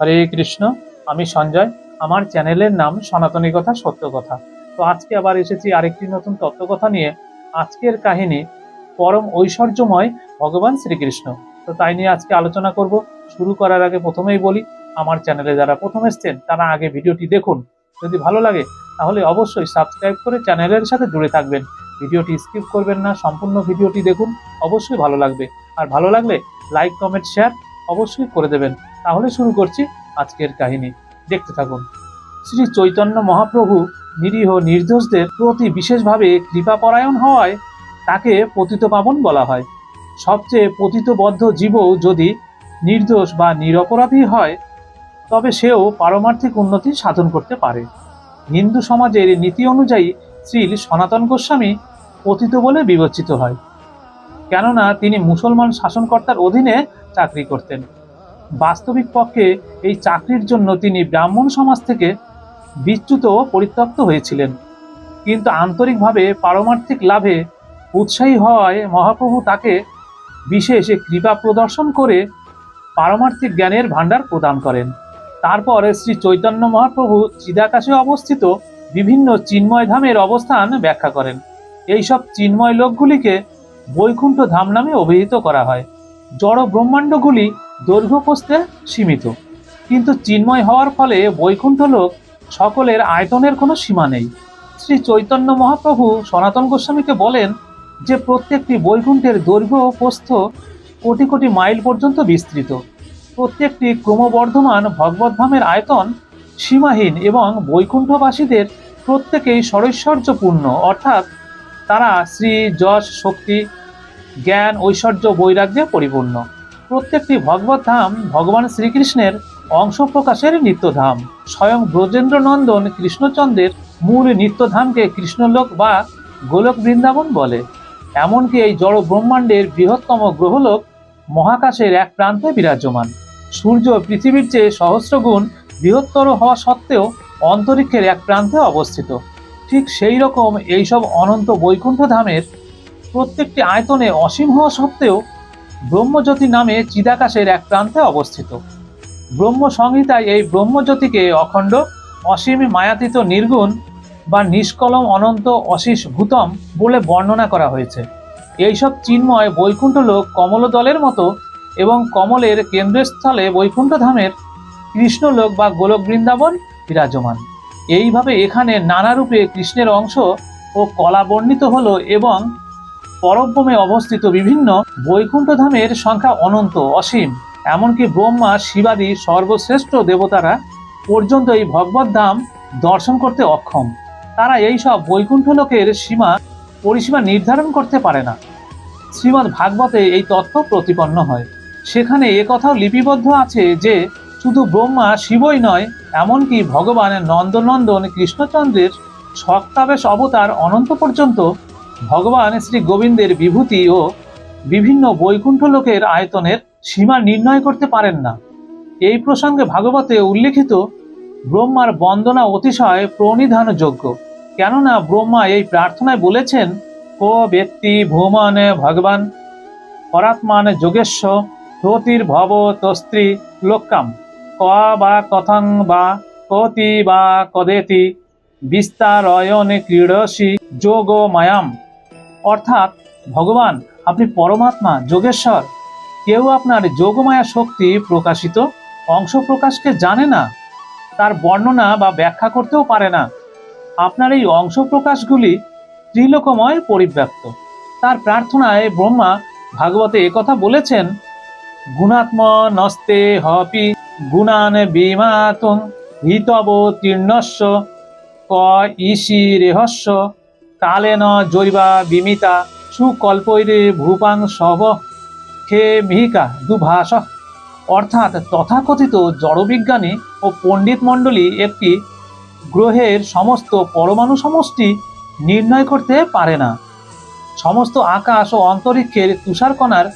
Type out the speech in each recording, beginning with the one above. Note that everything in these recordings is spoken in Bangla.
হরে কৃষ্ণ, আমি সঞ্জয়। আমার চ্যানেলের নাম সনাতনী কথা, সত্য কথা। তো আজকে আবার এসেছি আরেকটি নতুন তত্ত্বকথা নিয়ে। আজকের কাহিনী পরম ঐশ্বর্যময় ভগবান শ্রীকৃষ্ণ। তো তাই নিয়ে আজকে আলোচনা করব। শুরু করার আগে প্রথমেই বলি, আমার চ্যানেলে যারা প্রথম এসছেন, তারা আগে ভিডিওটি দেখুন। যদি ভালো লাগে, তাহলে অবশ্যই সাবস্ক্রাইব করে চ্যানেলের সাথে জুড়ে থাকবেন। ভিডিওটি স্কিপ করবেন না, সম্পূর্ণ ভিডিওটি দেখুন। অবশ্যই ভালো লাগবে। আর ভালো লাগলে লাইক, কমেন্ট, শেয়ার অবশ্যই করে দেবেন। তাহলে শুরু করছি আজকের কাহিনী। দেখতে থাকুন। শ্রী চৈতন্য মহাপ্রভু নিরীহ নির্দোষদের প্রতি বিশেষভাবে কৃপাপরায়ণ হওয়ায় তাকে পতিত পাবন বলা হয়। সবচেয়ে পতিতবদ্ধ জীবও যদি নির্দোষ বা নিরপরাধী হয়, তবে সেও পারমার্থিক উন্নতি সাধন করতে পারে। হিন্দু সমাজের নীতি অনুযায়ী শ্রী সনাতন গোস্বামী পতিত বলে বিবেচিত হয়। কেননা তিনি মুসলমান শাসনকর্তার অধীনে চাকরি করতেন। বাস্তবিক পক্ষে এই চাকরির জন্য তিনি ব্রাহ্মণ সমাজ থেকে বিচ্যুত পরিত্যক্ত হয়েছিলেন। কিন্তু আন্তরিকভাবে পারমার্থিক লাভে উৎসাহী হওয়ায় মহাপ্রভু তাকে বিশেষ কৃপা প্রদর্শন করে পারমার্থিক জ্ঞানের ভাণ্ডার প্রদান করেন। তারপর শ্রী চৈতন্য মহাপ্রভু চিদাকাশে অবস্থিত বিভিন্ন চিন্ময় ধামের অবস্থান ব্যাখ্যা করেন। এইসব চিন্ময় লোকগুলিকে বৈকুণ্ঠ ধাম নামে অভিহিত করা হয়। জড় ব্রহ্মাণ্ডগুলি দৈর্ঘ্য প্রস্থে সীমিত। কিন্তু চিন্ময় হওয়ার ফলে বৈকুণ্ঠ লোক সকলের আয়তনের কোনো সীমা নেই। শ্রী চৈতন্য মহাপ্রভু সনাতন গোস্বামীকে বলেন যে, প্রত্যেকটি বৈকুণ্ঠের দৈর্ঘ্য প্রস্থ কোটি কোটি মাইল পর্যন্ত বিস্তৃত। প্রত্যেকটি ক্রমবর্ধমান ভগবদ্ধামের আয়তন সীমাহীন এবং বৈকুণ্ঠবাসীদের প্রত্যেকেই ষড়ৈশ্বর্যপূর্ণ অর্থাৎ তারা শ্রী যশ, শক্তি, জ্ঞান, ঐশ্বর্য, বৈরাগ্যে পরিপূর্ণ। প্রত্যেকটি ভগবত ধাম ভগবান শ্রীকৃষ্ণের অংশ প্রকাশের নিত্যধাম। স্বয়ং ব্রজেন্দ্র নন্দন কৃষ্ণচন্দ্রের মূল নিত্যধামকে কৃষ্ণলোক বা গোলক বৃন্দাবন বলে। এমনকি এই জড় ব্রহ্মাণ্ডের বৃহত্তম গ্রহলোক মহাকাশের এক প্রান্তে বিরাজমান। সূর্য পৃথিবীর চেয়ে সহস্রগুণ বৃহত্তর হওয়া সত্ত্বেও অন্তরিক্ষের এক প্রান্তে অবস্থিত। ঠিক সেই রকম এইসব অনন্ত বৈকুণ্ঠ ধামের প্রত্যেকটি আয়তনে অসীম হওয়া সত্ত্বেও ব্রহ্মজ্যোতি নামে চিদাকাশের এক প্রান্তে অবস্থিত। ব্রহ্ম সংহিতায় এই ব্রহ্মজ্যোতিকে অখণ্ড, অসীম মায়াতীত নির্গুণ বা নিষ্কলম অনন্ত অশীষ ভূতম বলে বর্ণনা করা হয়েছে। এইসব চিন্ময় বৈকুণ্ঠ লোক কমলদলের মতো এবং কমলের কেন্দ্রস্থলে বৈকুণ্ঠ ধামের কৃষ্ণলোক বা গোলক বৃন্দাবন বিরাজমান। এইভাবে এখানে নানা রূপে কৃষ্ণের অংশ ও কলা বর্ণিত হলো এবং পরব্রমে অবস্থিত বিভিন্ন বৈকুণ্ঠ ধামের সংখ্যা অনন্ত, অসীম। এমনকি ব্রহ্মা, শিবাদি, সর্বশ্রেষ্ঠ দেবতারা পর্যন্ত এই ভগবত ধাম দর্শন করতে অক্ষম। তারা এই সব বৈকুণ্ঠ লোকের সীমা, পরিসীমা নির্ধারণ করতে পারে না। শ্রীমদ্ ভাগবতে এই তথ্য প্রতিপন্ন হয়। সেখানে কথাও লিপিবদ্ধ আছে যে, শুধু ব্রহ্মা শিবই নয়, এমনকি ভগবান নন্দনন্দন কৃষ্ণচন্দ্রের সক্তাবেশ অবতার অনন্ত পর্যন্ত ভগবান শ্রী গোবিন্দের বিভূতি ও বিভিন্ন বৈকুণ্ঠ লোকের আয়তনের সীমা নির্ণয় করতে পারেন না। এই প্রসঙ্গে ভাগবতে উল্লিখিত ব্রহ্মার বন্দনা অতিশয় প্রণিধানযোগ্য। কেননা ব্রহ্মা এই প্রার্থনায় বলেছেন, কো ব্যক্তি ভূমান ভগবান, পরাত্মান যোগেশ্ব প্রতির ভব তস্ত্রী লোকাম ক বা কথং বা কতি বা কদেতি, বিস্তারয়ন ক্রীড়সি যোগ মায়াম। অর্থাৎ ভগবান, আপনি পরমাত্মা, যোগেশ্বর। কেউ আপনার যোগমায়া শক্তি প্রকাশিত, অংশ প্রকাশকে জানে না, তার বর্ণনা বা ব্যাখ্যা করতেও পারে না। আপনার এই অংশ প্রকাশগুলি ত্রিলোকময় পরিব্যাপ্ত। তার প্রার্থনায় ব্রহ্মা ভাগবতে একথা বলেছেন, গুণাত্ম নস্তে হপি গুণান বিমাতুং হিতব তীর্ণস্য ক ইসি রেহস্য কালেন জৈবা বিমিতা, সুকল্পৈরে ভূপাং সব মিহিকা দুভাষ। অর্থাৎ তথাকথিত জড়বিজ্ঞানী ও পণ্ডিত মণ্ডলী একটি গ্রহের সমস্ত পরমাণু সমষ্টি নির্ণয় করতে পারে না। সমস্ত আকাশ ও অন্তরিক্ষের তুষারকণার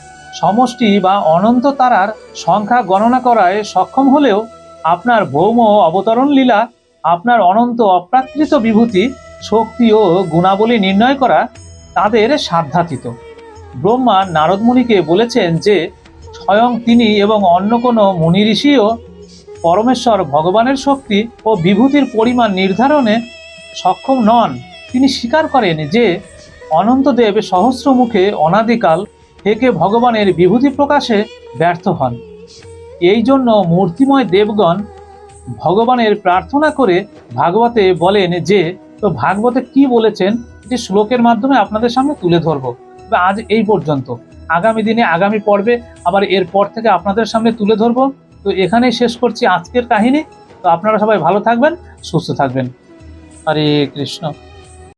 সমষ্টি বা অনন্ত তারার সংখ্যা গণনা করায় সক্ষম হলেও আপনার ভৌম অবতরণ লীলা আপনার অনন্ত অপ্রাকৃত বিভূতি শক্তি ও গুণাবলী নির্ণয় করা তাদের সাধ্যাতীত। ব্রহ্মা নারদ মুনিকে বলেছেন যে, স্বয়ং তিনি এবং অন্য কোনো মুনি ঋষিও পরমেশ্বর ভগবানের শক্তি ও বিভূতির পরিমাণ নির্ধারণে সক্ষম নন। তিনি স্বীকার করেন যে, অনন্তদেব সহস্র মুখে অনাদিকাল থেকে ভগবানের বিভূতি প্রকাশে ব্যর্থ হন। এই জন্য মূর্তিময় দেবগণ ভগবানের প্রার্থনা করে ভাগবতে বলেন যে তো ভাগবতে কি বলেছেন? যে শ্লোকের মাধ্যমে আপনাদের সামনে তুলে ধরব। তবে আজ এই পর্যন্ত। আগামী দিনে আগামী পর্বে আবার এর পর থেকে আপনাদের সামনে তুলে ধরব। তো এখানেই শেষ করছি আজকের কাহিনী। তো আপনারা সবাই ভালো থাকবেন, সুস্থ থাকবেন। হরে কৃষ্ণ।